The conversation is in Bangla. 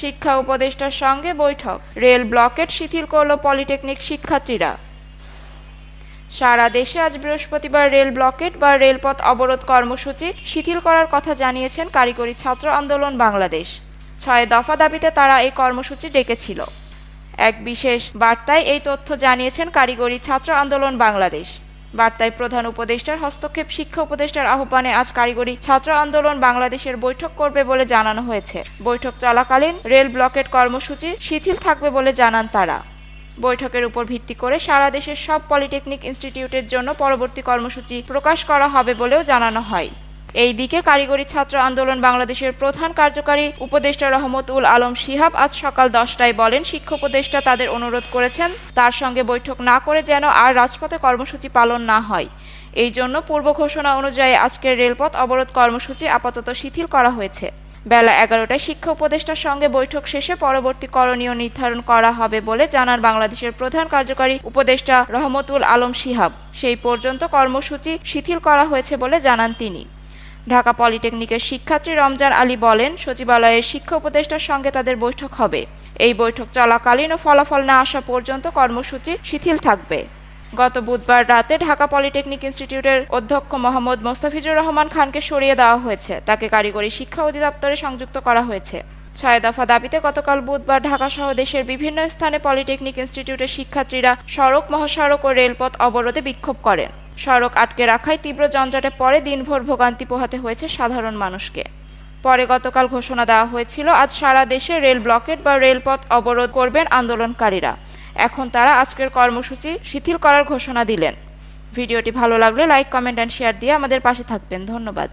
শিক্ষা উপদেষ্টার সঙ্গে বৈঠক। রেল ব্লকেট শিথিল করল পলিটেকনিক শিক্ষার্থীরা। সারা দেশে আজ বৃহস্পতিবার রেল ব্লকেট বা রেলপথ অবরোধ কর্মসূচি শিথিল করার কথা জানিয়েছেন কারিগরি ছাত্র আন্দোলন বাংলাদেশ। ছয় দফা দাবিতে তারা এই কর্মসূচি ডেকেছিল। এক বিশেষ বার্তায় এই তথ্য জানিয়েছেন কারিগরি ছাত্র আন্দোলন বাংলাদেশ। বার্তায় প্রধান উপদেষ্টার হস্তক্ষেপ শিক্ষা উপদেষ্টার আহ্বানে আজ কারিগরি ছাত্র আন্দোলন বাংলাদেশের বৈঠক করবে বলে জানানো হয়েছে। বৈঠক চলাকালীন রেল ব্লকেট কর্মসূচি শিথিল থাকবে বলে জানান তারা। বৈঠকের উপর ভিত্তি করে সারা দেশের সব পলিটেকনিক ইনস্টিটিউটের জন্য পরবর্তী কর্মসূচি প্রকাশ করা হবে বলেও জানানো হয়। এই দিকে কারিগরি ছাত্র আন্দোলন বাংলাদেশের প্রধান কার্যকারী উপদেষ্টা রহমত উল আলম শিহাব আজ সকাল দশটায় বলেন শিক্ষক উপদেষ্টা তাদের অনুরোধ করেছেন, তার সঙ্গে বৈঠক না করে যেন আর রাজপথে কর্মসূচি পালন না হয়। এই জন্য পূর্ব ঘোষণা অনুযায়ী আজকের রেলপথ অবরোধ কর্মসূচি আপাতত শিথিল করা হয়েছে। বেলা এগারোটায় শিক্ষা উপদেষ্টার সঙ্গে বৈঠক শেষে পরবর্তী করণীয় নির্ধারণ করা হবে বলে জানান বাংলাদেশের প্রধান কার্যকারী উপদেষ্টা রহমতুল আলম শিহাব। সেই পর্যন্ত কর্মসূচি শিথিল করা হয়েছে বলে জানান তিনি। ঢাকা পলিটেকনিকের শিক্ষার্থী রমজান আলী বলেন, সচিবালয়ের শিক্ষা উপদেষ্টার সঙ্গে তাদের বৈঠক হবে। এই বৈঠক চলাকালীন ও ফলাফল না আসা পর্যন্ত কর্মসূচি শিথিল থাকবে। গত বুধবার রাতে ঢাকা পলিটেকনিক ইনস্টিটিউটের অধ্যক্ষ মোহাম্মদ মোস্তাফিজুর রহমান খানকে সরিয়ে দেওয়া হয়েছে। তাকে কারিগরি শিক্ষা অধিদপ্তরে সংযুক্ত করা হয়েছে। ছয় দফা দাবিতে গতকাল বুধবার ঢাকা সহ দেশের বিভিন্ন স্থানে পলিটেকনিক ইনস্টিটিউটের শিক্ষার্থীরা সড়ক মহাসড়ক ও রেলপথ অবরোধে বিক্ষোভ করেন। সড়ক আটকে রাখায় তীব্র যানজটে পরে দিনভর ভোগান্তি পোহাতে হয়েছে সাধারণ মানুষকে। পরে গতকাল ঘোষণা দেওয়া হয়েছিল, আজ সারা দেশে রেল ব্লকেট বা রেলপথ অবরোধ করবেন আন্দোলনকারীরা। এখন তারা আজকের কর্মসূচি শিথিল করার ঘোষণা দিলেন। ভিডিওটি ভালো লাগলে লাইক, কমেন্ট অ্যান্ড শেয়ার দিয়ে আমাদের পাশে থাকবেন। ধন্যবাদ।